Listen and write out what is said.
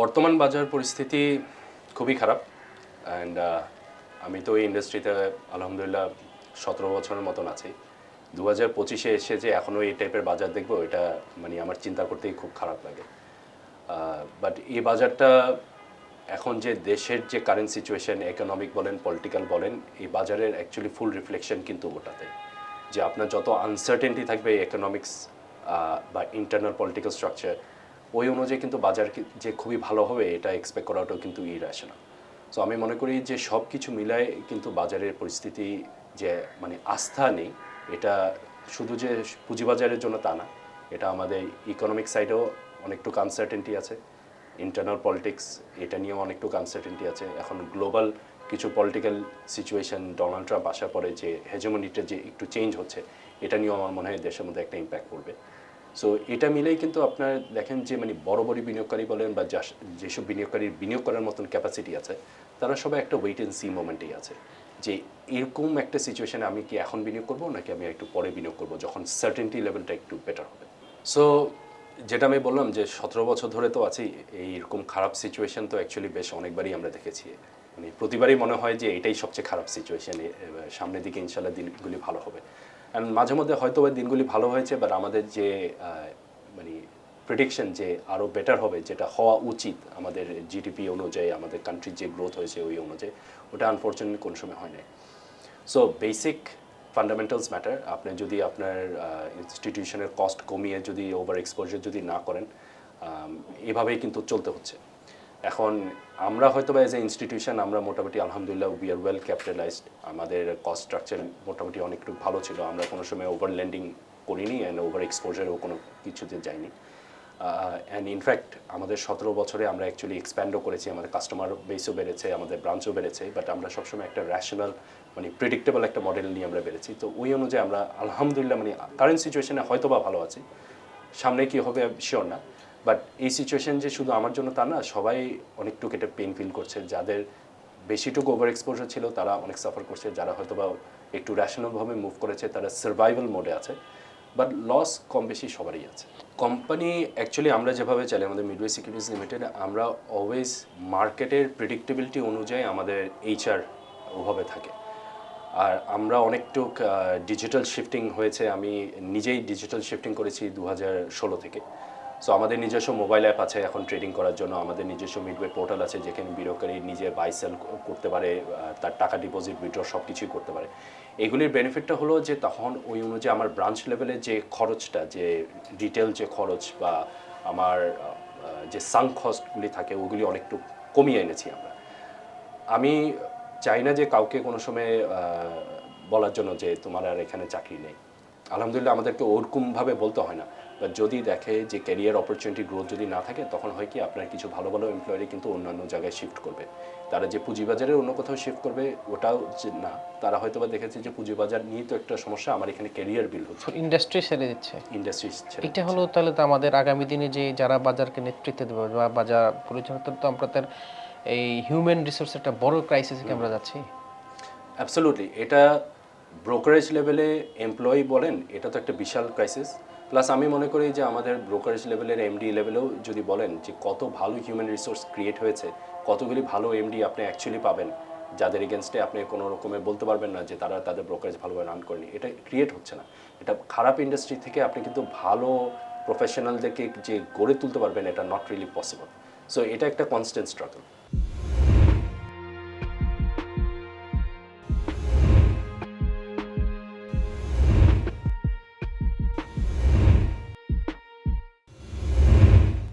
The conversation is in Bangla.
বর্তমান বাজার পরিস্থিতি খুবই খারাপ। অ্যান্ড আমি তো এই ইন্ডাস্ট্রিতে আলহামদুলিল্লাহ সতেরো বছরের মতন আছি। দু হাজার পঁচিশে এসে যে এখনও এই টাইপের বাজার দেখব, এটা মানে আমার চিন্তা করতেই খুব খারাপ লাগে। বাট এই বাজারটা এখন যে দেশের যে কারেন্ট সিচুয়েশন ইকোনমিক বলেন পলিটিক্যাল বলেন, এই বাজারের অ্যাকচুয়ালি ফুল রিফ্লেকশন কিন্তু ওটাতে। যে আপনার যত আনসার্টেনটি থাকবে ইকোনমিক্স বা ইন্টারনাল পলিটিক্যাল স্ট্রাকচার ওই অনুযায়ী কিন্তু বাজার যে খুবই ভালো হবে, এটা এক্সপেক্ট করাটাও কিন্তু ইরাশনাল সো আমি মনে করি যে সব কিছু মিলায় কিন্তু বাজারের পরিস্থিতি যে মানে আস্থা নেই, এটা শুধু যে পুঁজিবাজারের জন্য তা না, এটা আমাদের ইকোনমিক সাইডেও অনেকটুকু আনসার্টেনটি আছে ইন্টারনাল পলিটিক্স এটা নিয়েও অনেকটুকু আনসার্টেনটি আছে। এখন গ্লোবাল কিছু পলিটিক্যাল সিচুয়েশন ডোনাল্ড ট্রাম্প আসার পরে যে হেজমনিটা যে একটু চেঞ্জ হচ্ছে, এটা নিয়েও আমার মনে হয় দেশের মধ্যে একটা ইম্প্যাক্ট পড়বে। সো এটা মিলেই কিন্তু আপনার দেখেন যে মানে বড় বড় বিনিয়োগকারী বলেন বা যাস- যেসব বিনিয়োগকারীর বিনিয়োগ করার মতন ক্যাপাসিটি আছে, তারা সবাই একটা ওয়েট অ্যান্ড সি মোমেন্টেই আছে যে, এরকম একটা সিচুয়েশানে আমি কি এখন বিনিয়োগ করব নাকি আমি একটু পরে বিনিয়োগ করব যখন সার্টেনটি লেভেলটা একটু বেটার হবে? সো যেটা আমি বললাম যে, সতেরো বছর ধরে তো আছি এইরকম খারাপ সিচুয়েশন তো অ্যাকচুয়ালি বেশ অনেকবারই আমরা দেখেছি। মানে প্রতিবারই মনে হয় যে, এটাই সবচেয়ে খারাপ সিচুয়েশন সামনের দিকে ইনশাল্লাহ দিনগুলি ভালো হবে। অ্যান্ড মাঝে মধ্যে হয়তো ওই দিনগুলি ভালো হয়েছে বাট আমাদের যে মানে প্রেডিকশন যে আরও বেটার হবে, যেটা হওয়া উচিত আমাদের জিডিপি অনুযায়ী, আমাদের কান্ট্রির যে গ্রোথ হয়েছে ওই অনুযায়ী, ওটা আনফর্চুনেটলি কোনো সময় হয় নাই। সো বেসিক ফান্ডামেন্টালস ম্যাটার আপনি যদি আপনার ইনস্টিটিউশনের কস্ট কমিয়ে যদি ওভার এক্সপোজার যদি না করেন এভাবেই কিন্তু চলতে হচ্ছে। এখন আমরা হয়তো বা এজ এ ইনস্টিটিউশন আমরা মোটামুটি, আলহামদুলিল্লাহ উই আর ওয়েল ক্যাপিটালাইজড আমাদের কস্ট স্ট্রাকচার মোটামুটি অনেকটু ভালো ছিল। আমরা কোনো সময় ওভার ল্যান্ডিং করিনি অ্যান্ড ওভার এক্সপোজারও কোনো কিছুতে যাইনি। অ্যান্ড ইনফ্যাক্ট আমাদের সতেরো বছরে আমরা অ্যাকচুয়ালি এক্সপ্যান্ডও করেছি। আমাদের কাস্টমার বেসও বেড়েছে, আমাদের ব্রাঞ্চও বেড়েছে বাট আমরা সবসময় একটা র্যাশনাল মানে প্রিডিক্টেবল একটা মডেল নিয়ে আমরা বেড়েছি। তো ওই অনুযায়ী আমরা আলহামদুলিল্লাহ মানে কারেন্ট সিচুয়েশনে হয়তো বা ভালো আছি। সামনে কি হবে? শিওর না। বাট এই সিচুয়েশন যে শুধু আমার জন্য তা না, সবাই অনেকটুকু এটা পেন ফিল করছে। যাদের বেশিটুকু ওভার এক্সপোজার ছিল, তারা অনেক সাফার করছে। যারা হয়তো বা একটু র্যাশনালভাবে মুভ করেছে, তারা সার্ভাইভাল মোডে আছে। বাট লস কম বেশি সবারই আছে। কোম্পানি অ্যাকচুয়ালি আমরা যেভাবে চালাই আমাদের মিডওয়ে সিকিউরিটিজ লিমিটেড আমরা অলওয়েজ মার্কেটের প্রেডিক্টেবিলিটি অনুযায়ী আমাদের এইচআর ওভাবে থাকে। আর আমরা অনেকটুক ডিজিটাল শিফটিং হয়েছে। আমি নিজেই ডিজিটাল শিফটিং করেছি দু থেকে। সো আমাদের নিজস্ব মোবাইল অ্যাপ আছে এখন ট্রেডিং করার জন্য। আমাদের নিজস্ব মিডওয়ে পোর্টাল আছে যেখানে বিনিয়োগকারী নিজে বাই সেল করতে পারে তার টাকা ডিপোজিট উইথড্র সব কিছুই করতে পারে। এগুলির বেনিফিটটা হলো যে তখন ওই অনুযায়ী আমার ব্রাঞ্চ লেভেলে যে খরচটা, যে ডিটেল যে খরচ বা আমার যে সাং কস্টগুলি থাকে, ওগুলি অনেকটু কমিয়ে এনেছি আমরা। আমি চাই না যে কাউকে কোনো সময় বলার জন্য যে তোমার আর এখানে চাকরি নেই। আলহামদুলিল্লাহ আমাদেরকে ওরকমভাবে বলতে হয় না। বাট যদি দেখে যে ক্যারিয়ার অপরচুনিটি গ্রোথ যদি না থাকে তখন হয় কি আপনার কিছু ভালো ভালো এমপ্লয়ারি কিন্তু অন্যান্য জায়গায় শিফট করবে। তারা যে পুঁজিবাজারের অন্য কোথাও শিফট করবে ওটাও না। তারা হয়তো বা দেখেছে যে পুঁজিবাজার নিয়ে তো একটা সমস্যা আমার এখানে ক্যারিয়ার বিল হচ্ছে। ইন্ডাস্ট্রি ছেড়ে দিচ্ছে? ইন্ডাস্ট্রি এটা হলো তাহলে তো আমাদের আগামী দিনে যে যারা বাজারকে নেতৃত্ব দেবে বা বাজার পরিচালনা তো আমরা তার এই হিউম্যান রিসোর্স একটা বড় ক্রাইসিসে আমরা যাচ্ছি? অ্যাবসোলুটলি এটা ব্রোকারেজ লেভেলে এমপ্লয়ি বলেন, এটা তো একটা বিশাল ক্রাইসিস প্লাস আমি মনে করি যে আমাদের ব্রোকারেজ লেভেলের এমডি লেভেলেও যদি বলেন যে কত ভালো হিউম্যান রিসোর্স ক্রিয়েট হয়েছে, কতগুলি ভালো এমডি আপনি অ্যাকচুয়ালি পাবেন, যাদের এগেনস্টে আপনি কোনো রকমের বলতে পারবেন না যে তারা তাদের ব্রোকারেজ ভালোভাবে রান করেনি। এটা ক্রিয়েট হচ্ছে না। এটা খারাপ ইন্ডাস্ট্রি থেকে আপনি কিন্তু ভালো প্রফেশনালদেরকে যে গড়ে তুলতে পারবেন, এটা নট রিয়েলি পসিবল সো এটা একটা কনস্ট্যান্ট স্ট্রাগল